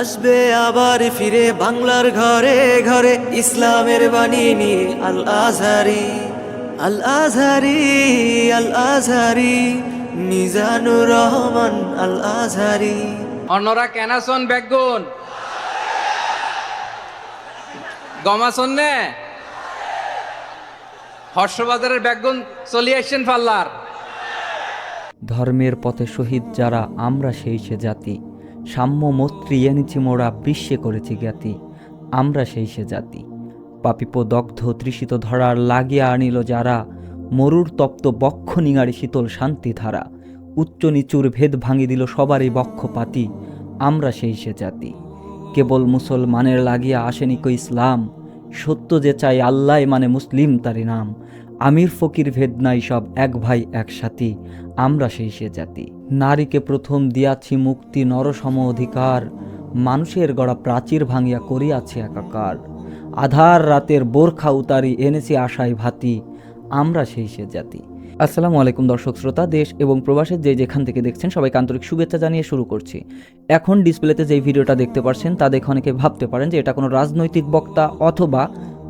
আসবে আবার ফিরে বাংলার ঘরে ঘরে ইসলামের বাণী নিয়ে আল আজহারি আল আজহারি আল আজহারি মিজানুর রহমান আল আজহারি অন্যরা কেনাসন বেগুন? গমাসন নে? হর্ষবাজারের বেগুন চলিয়ে আসছেন পাল্লার। ধর্মের পথে শহীদ যারা আমরা সেই সে জাতি। সাম্য মৈত্রী এনেছি মোরা বিশ্বে করেছি জ্ঞাতি, আমরা সেই সে জাতি। পাপিপ দগ্ধ তৃষিত ধরার লাগিয়া আনিল যারা, মরুর তপ্ত বক্ষ নিঙাড়ি শীতল শান্তি ধারা। উচ্চ নিচুর ভেদ ভাঙি দিল সবারই বক্ষপাতি, আমরা সেই সে জাতি। কেবল মুসলমানের লাগিয়া আসেনি কো ইসলাম, সত্য যে চাই আল্লাহ মানে মুসলিম তারি নাম। আমির ফকির ভেদ নাই সব এক ভাই, এক সাথী, আমরা সেই সে জাতি। নারীকে প্রথম দিয়াছি মুক্তি, নরসম অধিকার। মানুষের গড়া প্রাচীর ভাঙিয়া করিয়াছি একাকার। আধার রাতের বোরখা উতারি এনেছি আশায় ভাতি, আমরা সেই সে জাতি। আসসালামু আলাইকুম দর্শক শ্রোতা, দেশ এবং প্রবাসের যে যেখান থেকে দেখছেন সবাইকে আন্তরিক শুভেচ্ছা জানিয়ে শুরু করছি। এখন ডিসপ্লেতে যে ভিডিওটা দেখতে পাচ্ছেন তা দেখে অনেকে ভাবতে পারেন যে এটা কোনো রাজনৈতিক বক্তা অথবা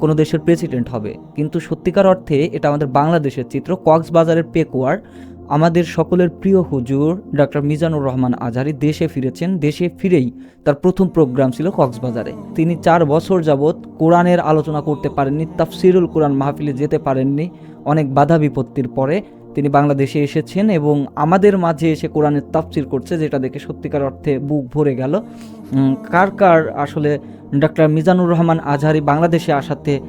কোনো দেশের প্রেসিডেন্ট হবে। কিন্তু সত্যিকার অর্থে এটা আমাদের বাংলাদেশের চিত্র। কক্সবাজারের পেকুয়ার, আমাদের সকলের প্রিয় হুজুর ডক্টর মিজানুর রহমান আজহারি দেশে ফিরেছেন। দেশে ফিরেই তার প্রথম প্রোগ্রাম ছিল কক্সবাজারে। তিনি চার বছর যাবৎ কোরআনের আলোচনা করতে পারেননি, তাফসিরুল কোরআন মাহফিলে যেতে পারেননি। অনেক বাধা বিপত্তির পরে তিনি বাংলাদেশে এসেছেন এবং আমাদের মাঝে এসে কোরআনের তাফসির করছে, যেটা দেখে সত্যিকার অর্থে বুক ভরে গেল। কার কার আসলে ডক্টর মিজানুর রহমান আজহারি বাংলাদেশে আসাতে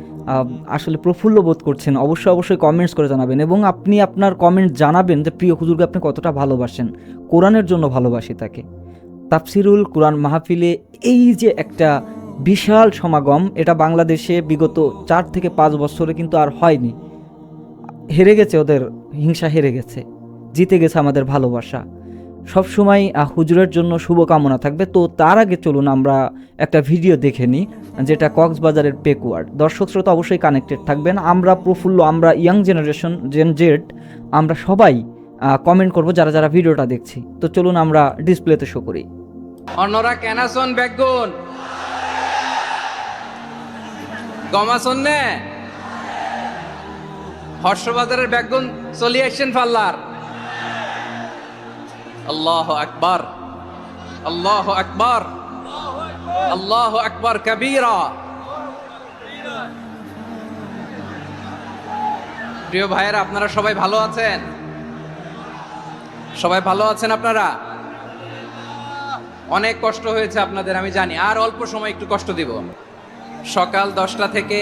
আসলে প্রফুল্ল বোধ করছেন। অবশ্যই অবশ্যই কমেন্টস করে জানাবেন এবং আপনি আপনার কমেন্ট জানাবেন যে, প্রিয় হুজুরকে আপনি কতটা ভালোবাসেন? কোরআনের জন্য ভালোবাসি তাকে। তাফসিরুল কোরআন মাহফিলে এই যে একটা বিশাল সমাগম, এটা বাংলাদেশে বিগত চার থেকে পাঁচ বছরে কিন্তু আর হয়নি। হেরে গেছে ওদের, হিংসা হেরে গেছে। জিতে গেছে আমাদের ভালোবাসা। সবসময় হুজুরের জন্য শুভকামনা থাকবে। তো তার আগে চলুন আমরা একটা ভিডিও দেখে নিই, যেটা কক্সবাজারের পেকুয়ার। দর্শক শ্রোতা অবশ্যই কানেক্টেড থাকবেন। আমরা প্রফুল্ল, আমরা ইয়াং জেনারেশন জেন জেড আমরা সবাই কমেন্ট করব যারা যারা ভিডিওটা দেখছি। তো চলুন আমরা ডিসপ্লেতে শো করি। অন্যরা কেনাসন বেগুন গমাসন নে হর্ষবাজারের বেগুন চলিয়ে আসছেন পাল্লার আল্লাহ আকবার আল্লাহ আকবার আল্লাহ আকবার কবীরা। প্রিয় ভাইয়েরা, আপনারা সবাই ভালো আছেন? সবাই ভালো আছেন আপনারা? অনেক কষ্ট হয়েছে আপনাদের, আমি জানি। আর অল্প সময় একটু কষ্ট দিব। সকাল দশটা থেকে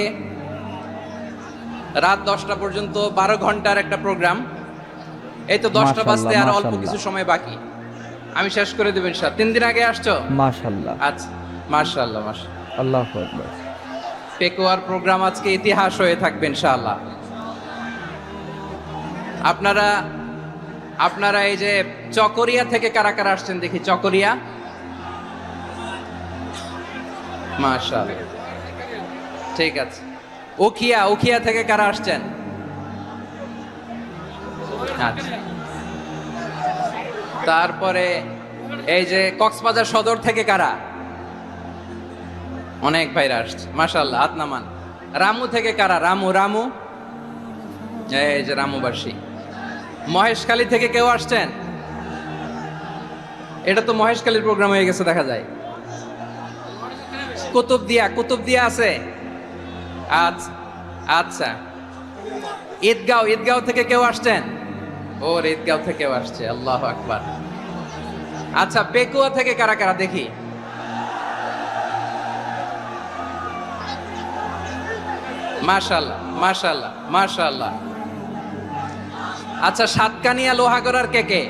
রাত দশটা পর্যন্ত বারো ঘণ্টার একটা প্রোগ্রাম। এই তো দশটা বাজতে আর অল্প কিছু সময় বাকি। আমি শেষ করে দেবেন স্যার তিন দিন আগে আসছো? মাশাল্লাহ আচ্ছা মার্শাল্লাহ মার্শাল আল্লাহ আকবার। পেকোয়ার প্রোগ্রাম আজকে ইতিহাস হয়ে থাকবে ইনশাআল্লাহ। আপনারা আপনারা এই যে চকরিয়া থেকে কারা কারা আসছেন দেখি চকরিয়া? মাশাআল্লাহ। ঠিক আছে। ওখিয়া ওখিয়া থেকে কারা আসছেন? আচ্ছা। তারপরে এই যে কক্সবাজার সদর থেকে কারা? অনেক ভাইরা আসছে মাশাল্লাহ হাত নামান। রামু থেকে কারা? রামু রামু। এই যে রামুবাসী। মহেশখালী থেকে কেউ আসছেন? এটা তো মহেশখালীর প্রোগ্রাম হয়ে গেছে, দেখা যায়। কুতুবদিয়া কুতুবদিয়া আছে? আচ্ছা আচ্ছা। ঈদগাঁও ঈদগাঁও থেকে কেউ আসছেন? ওর ঈদগাঁও থেকেও আসছে, আল্লাহ আকবার। আচ্ছা পেকুয়া থেকে কারা কারা, দেখি। মাশাল্লাহ মাশাল্লাহ মাশাল্লাহ আচ্ছা সাতকানিয়া লোহাগড়ার কে কে?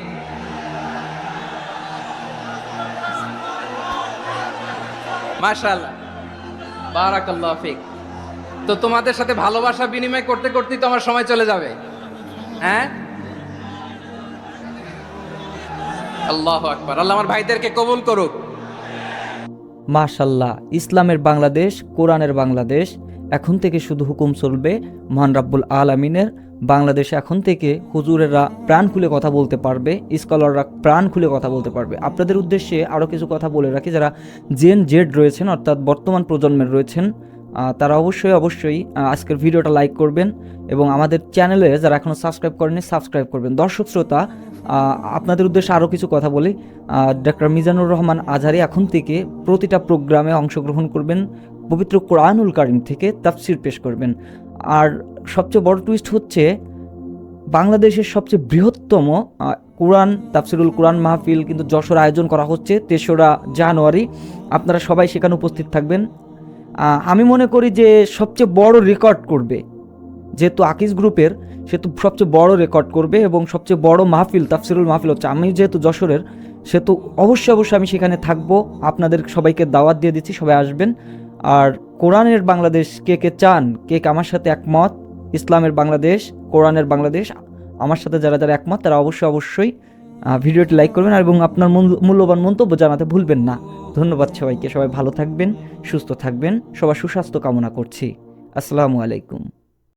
মাশাল্লাহ বারাকাল্লাহ তো তোমাদের সাথে ভালোবাসা বিনিময় করতে করতেই তো আমার সময় চলে যাবে। হ্যাঁ? আল্লাহ আকবার। আল্লাহ আমার ভাইদেরকে কবুল করুক। মাশাল্লাহ ইসলামের বাংলাদেশ, কোরআনের বাংলাদেশ, এখন থেকে শুধু হুকুম চলবে মহান রাব্বুল আলামিনের। বাংলাদেশে এখন থেকে হুজুরেরা প্রাণ খুলে কথা বলতে পারবে, স্কলাররা প্রাণ খুলে কথা বলতে পারবে। আপনাদের উদ্দেশ্যে আরও কিছু কথা বলে রাখি, যারা জেন জেড রয়েছেন, অর্থাৎ বর্তমান প্রজন্মের রয়েছেন তারা অবশ্যই অবশ্যই আজকের ভিডিওটা লাইক করবেন এবং আমাদের চ্যানেলে যারা এখনও সাবস্ক্রাইব করেনি সাবস্ক্রাইব করবেন। দর্শক শ্রোতা আপনাদের উদ্দেশ্যে আরও কিছু কথা বলি। ডক্টর মিজানুর রহমান আজহারি এখন থেকে প্রতিটা প্রোগ্রামে অংশগ্রহণ করবেন, পবিত্র কোরআনুল কারিম থেকে তাফসির পেশ করবেন। আর সবচেয়ে বড় টুইস্ট হচ্ছে, বাংলাদেশের সবচেয়ে বৃহত্তম কোরআন, তাফসিরুল কোরআন মাহফিল কিন্তু যশোর আয়োজন করা হচ্ছে তেসরা জানুয়ারি। আপনারা সবাই সেখানে উপস্থিত থাকবেন। আমি মনে করি যে সবচেয়ে বড় রেকর্ড করবে যেহেতু আকিজ গ্রুপের সেহেতু সবচেয়ে বড় রেকর্ড করবে এবং সবচেয়ে বড় মাহফিল, তাফসিরুল মাহফিল হচ্ছে। আমি যেহেতু যশোরের, সেহেতু অবশ্যই অবশ্যই আমি সেখানে থাকব। আপনাদের সবাইকে দাওয়াত দিয়ে দিচ্ছি, সবাই আসবেন। আর কোরআনের বাংলাদেশ কে কে চান, কে কে আমার সাথে একমত? ইসলামের বাংলাদেশ, কোরআনের বাংলাদেশ, আমার সাথে যারা যারা একমত, তারা অবশ্যই অবশ্যই ভিডিওটি লাইক করবেন এবং আপনার মূল- মূল্যবান মন্তব্য জানাতে ভুলবেন না। ধন্যবাদ সবাইকে। সবাই ভালো থাকবেন, সুস্থ থাকবেন। সবার সুস্বাস্থ্য কামনা করছি। আসসালামু আলাইকুম।